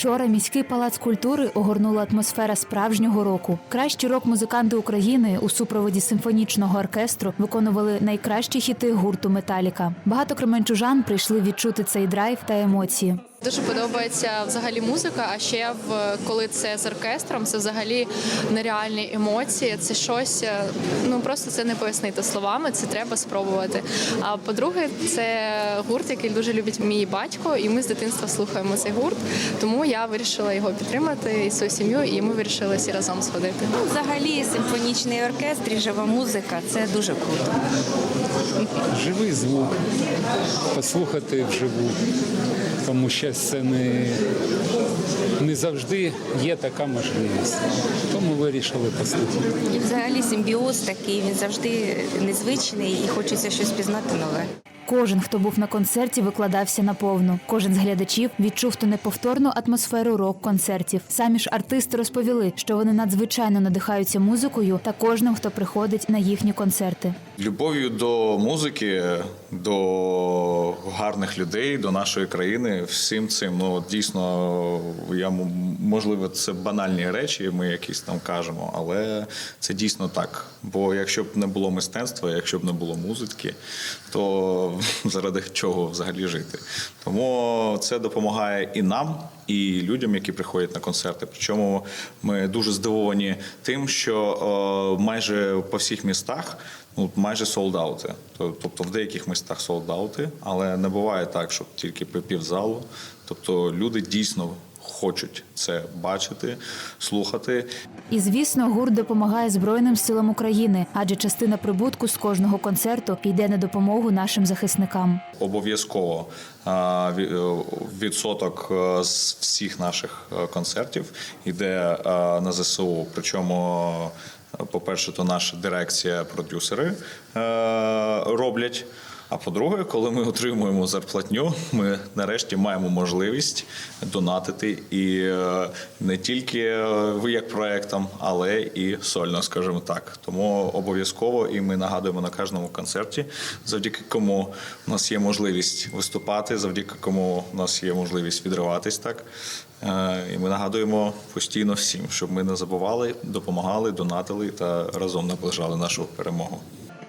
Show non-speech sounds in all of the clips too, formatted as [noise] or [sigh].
Вчора міський палац культури огорнула атмосфера справжнього року. Кращі рок-музиканти України у супроводі симфонічного оркестру виконували найкращі хіти гурту Металіка. Багато кременчужан прийшли відчути цей драйв та емоції. Дуже подобається взагалі музика. А ще в коли це з оркестром, це взагалі нереальні емоції. Це щось, е, ну просто це не пояснити словами. Це треба спробувати. А по-друге, це гурт, який дуже любить мій батько, і ми з дитинства слухаємо цей гурт. Тому я вирішила його підтримати і свою сім'ю, і ми вирішили всі разом сходити. Ну, взагалі, симфонічний оркестр і жива музика це дуже круто. живий звук, послухати вживу, тому що це не, не завжди є така можливість. Тому вирішили послухати. І взагалі симбіоз такий, він завжди незвичний і хочеться щось пізнати нове. Кожен, хто був на концерті, викладався наповну. Кожен з глядачів відчув ту неповторну атмосферу рок-концертів. Самі ж артисти розповіли, що вони надзвичайно надихаються музикою та кожним, хто приходить на їхні концерти. Любов'ю до музики, до гарних людей, до нашої країни, всім цим. Ну дійсно, я можливо, це банальні речі, ми якісь там кажемо, але це дійсно так. Бо якщо б не було мистецтва, якщо б не було музики, то [laughs] заради чого взагалі жити? Тому це допомагає і нам, і людям, які приходять на концерти. Причому ми дуже здивовані тим, що е, майже по всіх містах ну майже солдаути. Тобто в деяких містах солдаути, але не буває так, щоб тільки по півзалу. Тобто люди дійсно хочуть це бачити, слухати. І звісно, гурт допомагає Збройним силам України, адже частина прибутку з кожного концерту йде на допомогу нашим захисникам. Обов'язково е, відсоток е, з всіх наших е, концертів йде на ЗСУ. Причому, е, по-перше, то наша дирекція, продюсери роблять. А по-друге, коли ми отримуємо зарплатню, ми нарешті маємо можливість донатити і е, не тільки е, як проектам, але і сольно, скажімо так. Тому обов'язково і ми нагадуємо на кожному концерті, завдяки кому у нас є можливість виступати, завдяки кому у нас є можливість відриватись так. Е, І ми нагадуємо постійно всім, щоб ми не забували, допомагали, донатили та разом наближали нашу перемогу.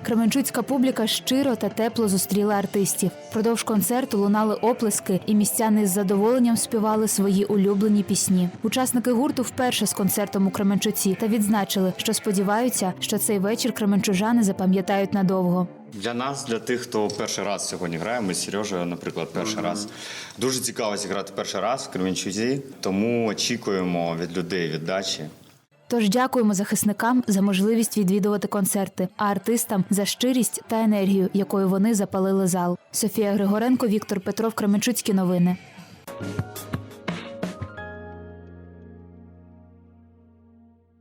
Кременчуцька публіка щиро та тепло зустріла артистів. Продовж концерту лунали оплески, і містяни з задоволенням співали свої улюблені пісні. Учасники гурту вперше з концертом у Кременчуці та відзначили, що сподіваються, що цей вечір кременчужани запам'ятають надовго. Для нас, для тих, хто перший раз сьогодні грає, ми з Сережею, наприклад, перший раз. Дуже цікаво зіграти перший раз в Кременчузі, тому очікуємо від людей віддачі. Тож дякуємо захисникам за можливість відвідувати концерти, а артистам за щирість та енергію, якою вони запалили зал. Софія Григоренко, Віктор Петров, Кременчуцькі новини.